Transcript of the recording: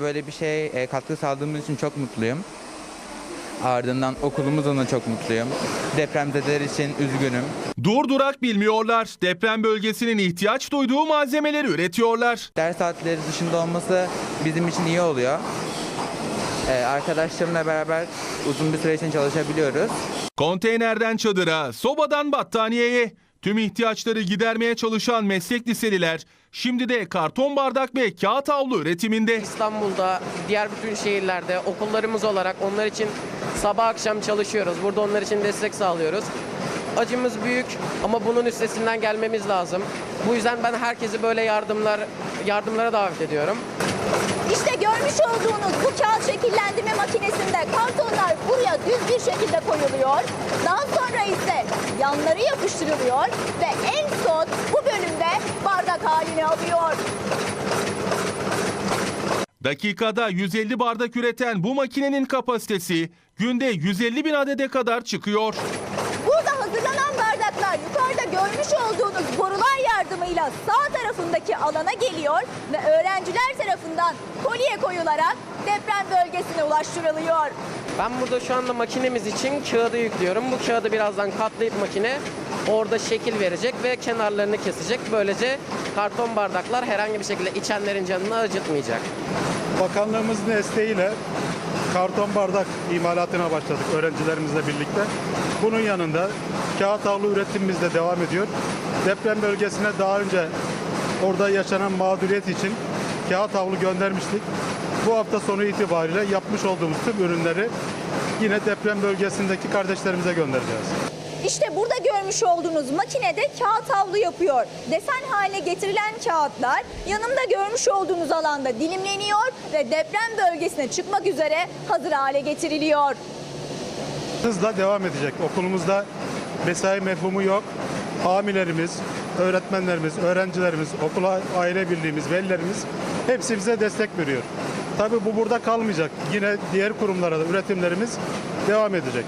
Böyle bir şey e, katkı sağladığımız için çok mutluyum. Ardından okulumuzla da çok mutluyum. Depremzedeler için üzgünüm. Durdurak bilmiyorlar. Deprem bölgesinin ihtiyaç duyduğu malzemeleri üretiyorlar. Ders saatleri dışında olması bizim için iyi oluyor. E, arkadaşlarımla beraber uzun bir süre için çalışabiliyoruz. Konteynerden çadıra, sobadan battaniyeye tüm ihtiyaçları gidermeye çalışan meslek liseliler şimdi de karton bardak ve kağıt havlu üretiminde. İstanbul'da, diğer bütün şehirlerde okullarımız olarak onlar için sabah akşam çalışıyoruz. Burada onlar için destek sağlıyoruz. Acımız büyük ama bunun üstesinden gelmemiz lazım. Bu yüzden ben herkesi böyle yardımlar yardımlara davet ediyorum. İşte görmüş olduğunuz bu kağıt şekillendirme makinesinde kartonlar buraya düz bir şekilde koyuluyor. Daha yanları yapıştırılıyor ve en son bu bölümde bardak halini alıyor. Dakikada 150 bardak üreten bu makinenin kapasitesi günde 150 bin adede kadar çıkıyor. Burada hazırlanan bardaklar yukarıda görmüş olduğunuz borular yardımıyla sağ tarafındaki alana geliyor ve öğrenciler tarafından kolye koyularak deprem bölgesine ulaştırılıyor. Ben burada şu anda makinemiz için kağıdı yüklüyorum. Bu kağıdı birazdan katlayıp makine orada şekil verecek ve kenarlarını kesecek. Böylece karton bardaklar herhangi bir şekilde içenlerin canını acıtmayacak. Bakanlığımızın desteğiyle karton bardak imalatına başladık öğrencilerimizle birlikte. Bunun yanında kağıt havlu üretimimiz de devam ediyor. Deprem bölgesine daha önce orada yaşanan mağduriyet için kağıt havlu göndermiştik. Bu hafta sonu itibariyle yapmış olduğumuz tüm ürünleri yine deprem bölgesindeki kardeşlerimize göndereceğiz. İşte burada görmüş olduğunuz makinede kağıt havlu yapıyor. Desen haline getirilen kağıtlar yanımda görmüş olduğunuz alanda dilimleniyor ve deprem bölgesine çıkmak üzere hazır hale getiriliyor. Hızla devam edecek. Okulumuzda mesai mefhumu yok. Amilerimiz, öğretmenlerimiz, öğrencilerimiz, okul aile birliğimiz, velilerimiz hepsi bize destek veriyor. Tabii bu burada kalmayacak. Yine diğer kurumlara da üretimlerimiz devam edecek.